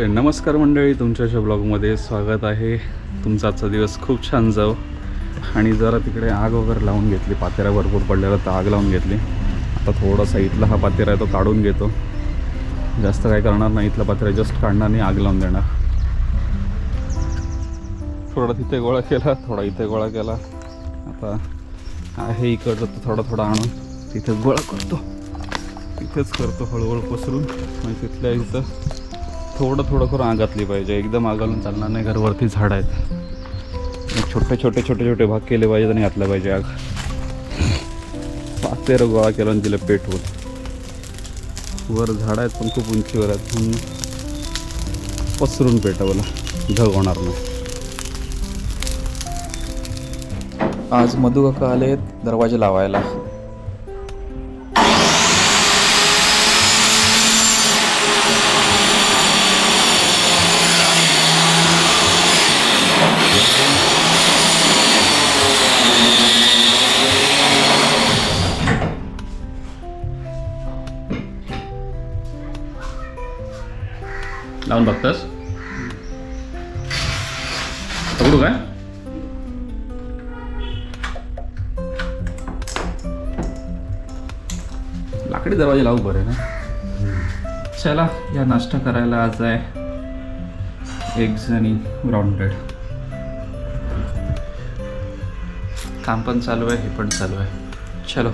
Okay नमस्कार मंडळी तुमच्याच्या ब्लॉगमध्ये स्वागत आहे. तुमचा आजचा दिवस खूप छान जाऊ आणि जरा तिकडे आग वगैरे लावून घेतली पातेरा भरपूर पडलेला तर आग लावून घेतली. आता थोडासा इथला हा पातेरा आहे तो काढून घेतो. जास्त काय करणार नाही इथला पातेरा जस्ट काढणार नाही आग लावून देणार. थोडा तिथे गोळा केला थोडा इथे गोळा केला. आता आहे इकडचं तर थोडा थोडा आणून. तिथेच गोळा करतो. तिथेच करतो हळूहळू पसरून. म्हणजे तिथल्या इथं थोडं थोडं करून आग घातली पाहिजे. एकदम आगालून चालणार नाही. घरवरती झाड आहेत. मग छोटे छोटे छोटे छोटे भाग केले पाहिजेत आणि घातल्या पाहिजे आग. पाच तेरा गोळा केला आणि तिला पेटवून वर झाड आहेत पण खूप उंचीवर आहेत. म्हणून पसरून पेटवलं. ढग होणार नाही. आज मधुकाका आले आले दरवाजे लावायला. लावून बघतास पकडू काय? लाकडी दरवाजे लावू बरे ना. चला या नाश्ता करायला आज आहे. एग्ज आणि ग्राउंडेड काम पण चालू आहे हे पण चालू आहे. चलो.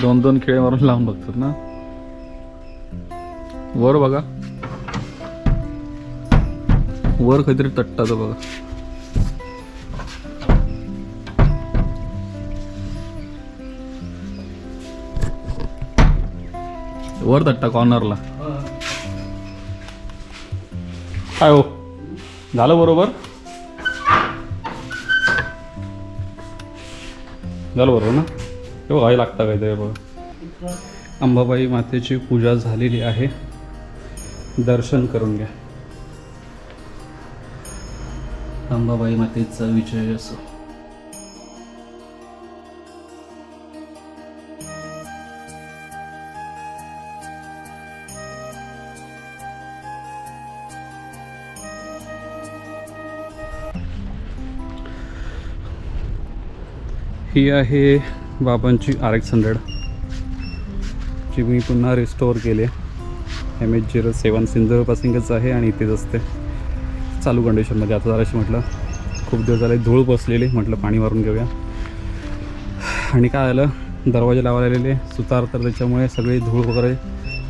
दोन दोन खेळ मारून लावून बघतात ना? वर बघा. वर काहीतरी तट्टाच बघा. वर तट्टा कॉर्नरला काय हो? झालं बरोबर? झालं बरोबर ना? हे बघा हे लागतं काहीतरी अंबाबाई मातेची पूजा झालेली आहे. दर्शन करून घ्या. अंबाबाई मातेचा विजय असो. ही आहे बाबांची आर एक्स हंड्रेड. जी मी पुन्हा रिस्टोअर केली एम एच झिरो सेवन सिंधूरपासिंगच आहे आणि इथेच असते. चालू कंडिशनमध्ये आता जराशी म्हटलं खूप दिवस झाले धूळ बसलेली म्हटलं पाणी मारून घेऊया. आणि काय आलं? दरवाजे लावायलेले सुतार तर त्याच्यामुळे सगळी धूळ वगैरे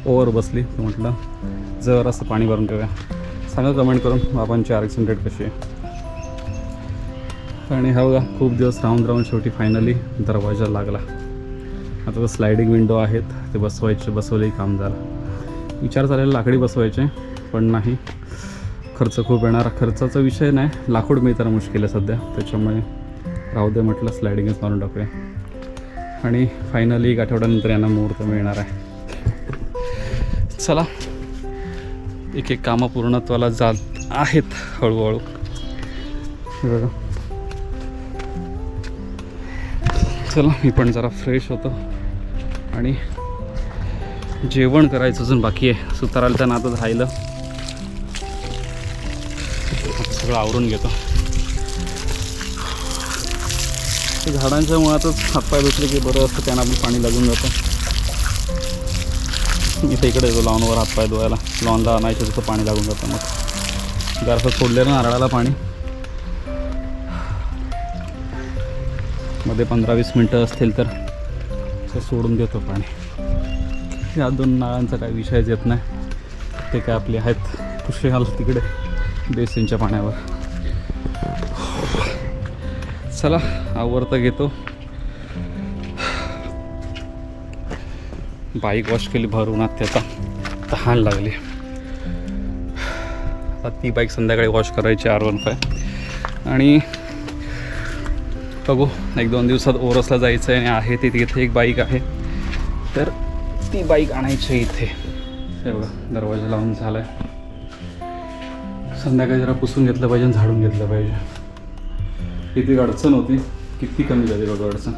ओवर बसली. तर म्हटलं जर असं पाणी भरून घेऊया. सांगा कमेंट करून बाबांची आर एक्स हंड्रेड कशी आहे. आणि हा बघा खूप दिवस राहून राहून शेवटी फायनली दरवाजा लागला. आता स्लायडिंग विंडो आहेत ते बसवायचे बसवलेही काम झालं. विचार झालेला लाकडी बसवायचे पण नाही. खर्च खूप येणार. खर्चाचा विषय नाही. लाकूड मिळताना मुश्किल आहे सध्या. त्याच्यामुळे राहू दे म्हटलं स्लायडिंगच मारून टाकूया. आणि फायनली एक आठवड्यानंतर यांना मुहूर्त मिळणार आहे. चला एक एक कामं पूर्णत्वाला जात आहेत हळूहळू. बघा. चला मी पण जरा फ्रेश होतो. आणि जेवण करायचं अजून बाकी आहे. सुताराला त्या नातच राहिलं आता सगळं आवरून घेतो. ते झाडांच्या मुळातच हातपाय भेटले की बरं असतं त्यांना आपलं पाणी लागून जातं. मी तर इकडे येतो लॉनवर हातपाय धुवायला. लॉनला आणायचं तिथं पाणी लागून जातं मग. गारसं सोडलेलं नारळाला पाणी. मध्ये पंधरा वीस मिनटं असतील तर सोडून देतो पाणी. या दोन नाळांचा काही विषयच येत नाही. ते काय आपले आहेत. खुशी आलं तिकडे? बेसिनच्या पाण्यावर. चला आवर्त घेतो. बाईक वॉश केली भर उन्हात त्याचा तहान लागली. आता ती बाईक संध्याकाळी वॉश करायची आर वन फाय आणि बघू. एक दोन दिवसात ओरसला जायचं आहे आणि आहे ते तिथे एक बाईक आहे. तर ती बाईक आणायची आहे इथे. हे बघा दरवाजा लावून झाला आहे संध्याकाळी जरा पुसून घेतलं पाहिजे आणि झाडून घेतलं पाहिजे. किती अडचण होती किती कमी झाली बघा अडचण.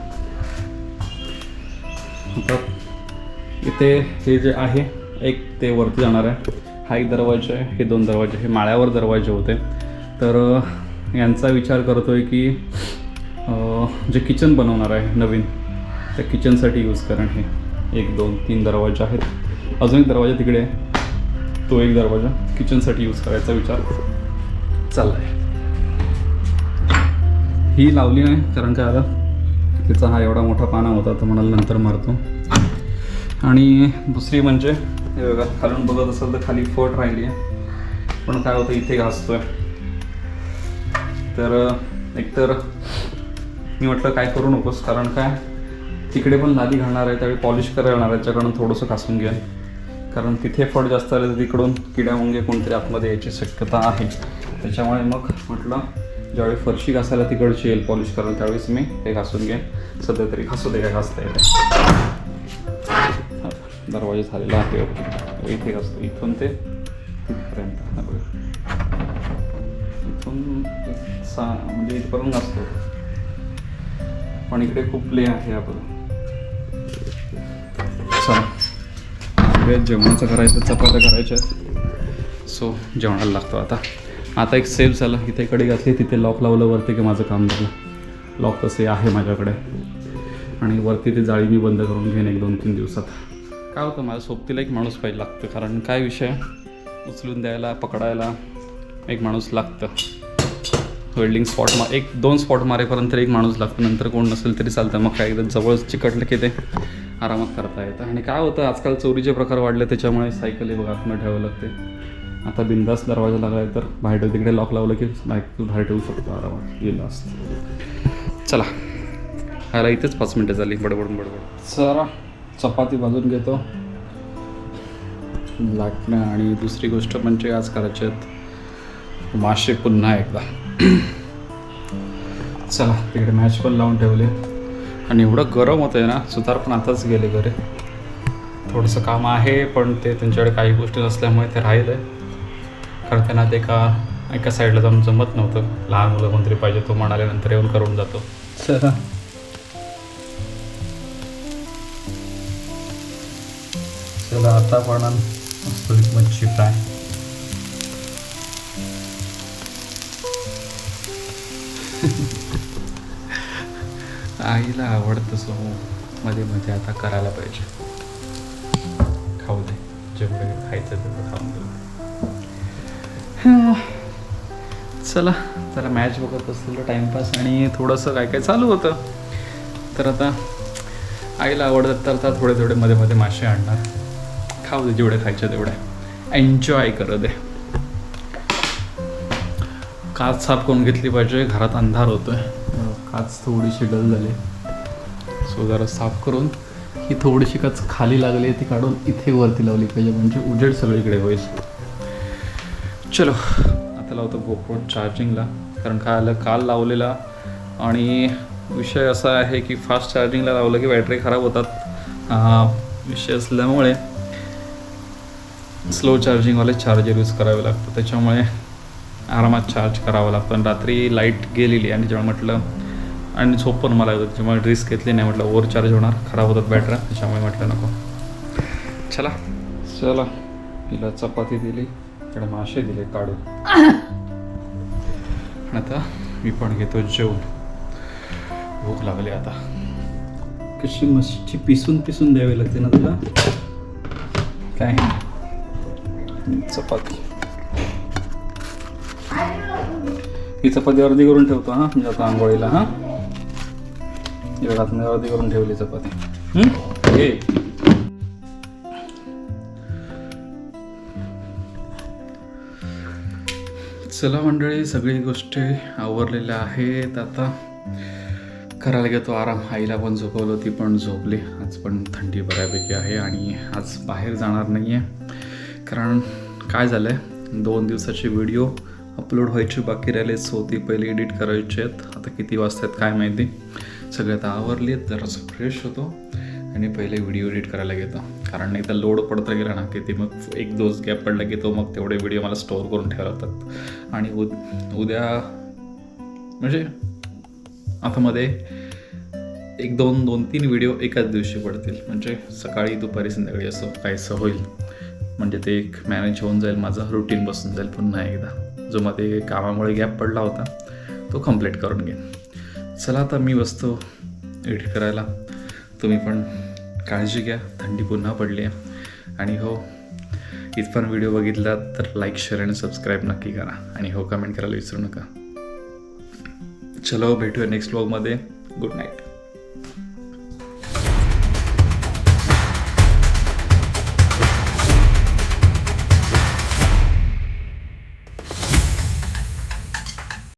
आता इथे हे जे आहे एक ते वरती जाणार आहे. हा एक दरवाजा आहे हे दोन दरवाजे हे माळ्यावर दरवाजे होते. तर यांचा विचार करतो आहे की जे किचन बनवणार आहे नवीन त्या किचनसाठी यूज करण हे. एक दोन तीन दरवाजे आहेत. अजून एक दरवाजा तिकडे आहे. तो एक दरवाजा किचनसाठी यूज करायचा विचार. चालला आहे ही लावली नाही कारण काय आलं तिचा हा एवढा मोठा पाना होता तर म्हणाल नंतर मारतो. आणि दुसरी म्हणजे हे बघा खालून बघत असेल तर खाली फट राहिली आहे. पण काय होतं इथे घासतोय. तर एकतर मी म्हटलं काय करू नकोस कारण काय? तिकडे पण लादी घालणार आहे त्यावेळी पॉलिश करायला येणार आहे त्याच्याकडून थोडंसं घासून घ्या कारण तिथे फळ जास्त आले तर तिकडून किड्या मुंगे कोणतरी आतमध्ये यायची शक्यता आहे. त्याच्यामुळे मग म्हटलं ज्यावेळी फरशी घासायला तिकडची येईल पॉलिश करायला त्यावेळेस मी ते घासून घेईन. सध्या तरी घासू दे काय घासता येते दरवाजा झालेला आहे ओके. इथे घासतो. इथून ते तिथपर्यंत. इथून सहा सा म्हणजे इथपर्यंत घासतो. पण इकडे खूप प्ले आहे आपलं. चला. जेवणाचं करायचं चपात्या करायच्या आहेत. सो जेवणाला लागतो आता. आता एक सेफ झालं. इथे कडे घातली तिथे लॉक लावलं वरती की माझं काम झालं. लॉक तसे आहे माझ्याकडे. आणि वरती ते जाळी मी बंद करून घेईन एक दोन तीन दिवसात. काय होतं माझ्या सोबतीला एक माणूस पाहिजे लागतं. कारण काय विषय? उचलून द्यायला पकडायला एक माणूस लागतं. वेल्डिंग स्पॉट मा एक दोन स्पॉट मारेपर्यंत एक माणूस लागतो. नंतर कोण नसेल तरी चालतं. मग काय एकदा जवळ चिकटलं की ते आरामात करता येतं. आणि काय होतं आजकाल चोरीचे प्रकार वाढले त्याच्यामुळे सायकल हे बघा आतमध्ये ठेवावं लागते. आता बिंदास दरवाजा लागला आहे तर बाहेर तिकडे लॉक लावलं की बाईक बाहेर ठेवू शकतो आरामात. गेला असतं चला. ह्याला इथेच पाच मिनटं झाली. बडबड बडबड. चला. चपाती भाजून घेतो. लाटणं आणि दुसरी गोष्ट म्हणजे आज करायचे आहेत मासे पुन्हा एकदा. चला तिकडे मॅच पण लावून ठेवले. आणि एवढं गरम होतं आहे ना सुतार पण आताच गेले घरी. थोडंसं काम आहे पण ते त्यांच्याकडे काही गोष्टी नसल्यामुळे ते राहिलं कारण त्यांना ते एका एका साईडला जाऊन जमत नव्हतं. लहान मुलं कोणतरी पाहिजे तो म्हणाल्यानंतर येऊन करून जातो. चला चला आता पण मस्त मच्छी फ्राय. आईला आवडतं सो मध्ये मध्ये आता करायला पाहिजे. खाऊ दे जेवढे खायचं तेवढं खाऊन देऊ चला जरा मॅच बघत असलेलं टाईमपास आणि थोडंसं काय काय चालू होतं. तर आता आईला आवडतात तर आता थोडे थोडे मध्ये मध्ये मासे आणणार. खाऊ दे जेवढे खायचे तेवढे. एन्जॉय करू दे. काच साफ करून घेतली पाहिजे घरात अंधार होतोय. काच थोडीशी डल झाली. सो जरा साफ करून ही थोडीशी काच खाली लागली ती काढून इथे वरती लावली पाहिजे म्हणजे उजेड सगळीकडे होईल. चलो आता लावतो गोप्रो चार्जिंगला कारण काय आलं काल लावलेला आणि विषय असा आहे की फास्ट चार्जिंगला लावलं की बॅटरी खराब होतात. विषय असल्यामुळे स्लो चार्जिंगवाले चार्जर यूज करावे लागतं त्याच्यामुळे आरामात चार्ज करावं लागतं. आणि रात्री लाइट गेलेली आणि जेव्हा म्हटलं आणि झोप पण मला येतं त्याच्यामुळे रिस्क घेतली नाही. म्हटलं ओव्हर चार्ज होणार. खराब होतात बॅटऱ्या त्याच्यामुळे म्हटलं नको. चला. चला. तिला चपाती दिली. इकडे मासे दिले काढून. आणि आता मी पण घेतो जेवण. भूक लागली आता. कशी मच्छी पिसून पिसून द्यावी लागते ना तुला? काय? चपाती. ही चपाती अर्धी करून ठेवतो हा? म्हणजे आता आंघोळीला हा? अर्धी करून ठेवली चपाती? घे चला मंडळी सगळी गोष्टी आवरलेल्या आहेत. आता करायला घेतो आराम. आईला पण झोपवलं ती पण झोपली. आज पण थंडी बऱ्यापैकी आहे आणि आज बाहेर जाणार नाही आहे कारण काय झालं आहे दोन दिवसाचे व्हिडिओ अपलोड व्हायचे बाकी राहिलेच सो ती पहिले एडिट करायचे आहेत. आता किती वाजता आहेत काय माहिती. सगळ्यात आता आवरली आहेत जरासं फ्रेश होतो. आणि पहिले व्हिडिओ एडिट करायला घेतो. कारण नाही तर लोड पडता गेला ना की ते मग एक दोस गॅप पडला की तो मग तेवढे व्हिडिओ मला स्टोअर करून ठेवावे लागतात आणि उद उद्या म्हणजे आता मध्ये एक दोन दोन तीन व्हिडिओ एकाच दिवशी पडतील. म्हणजे सकाळी दुपारी संध्याकाळी असं काहीसं होईल. म्हणजे ते एक मॅनेज होऊन जाईल माझं रुटीन बसून जाईल पुन्हा एकदा. जो मध्ये कामामुळे गॅप पडला होता तो कंप्लीट करून घेईन चला आता मी बसतो एडिट करायला. तुम्ही पण काळजी घ्या थंडी पुन्हा पडली आहे. आणि हो इथपर्यंत व्हिडिओ बघितला तर लाईक शेअर आणि सबस्क्राईब नक्की करा. आणि हो कमेंट करायला विसरू नका. चलो भेटूया नेक्स्ट ब्लॉगमध्ये गुड नाईट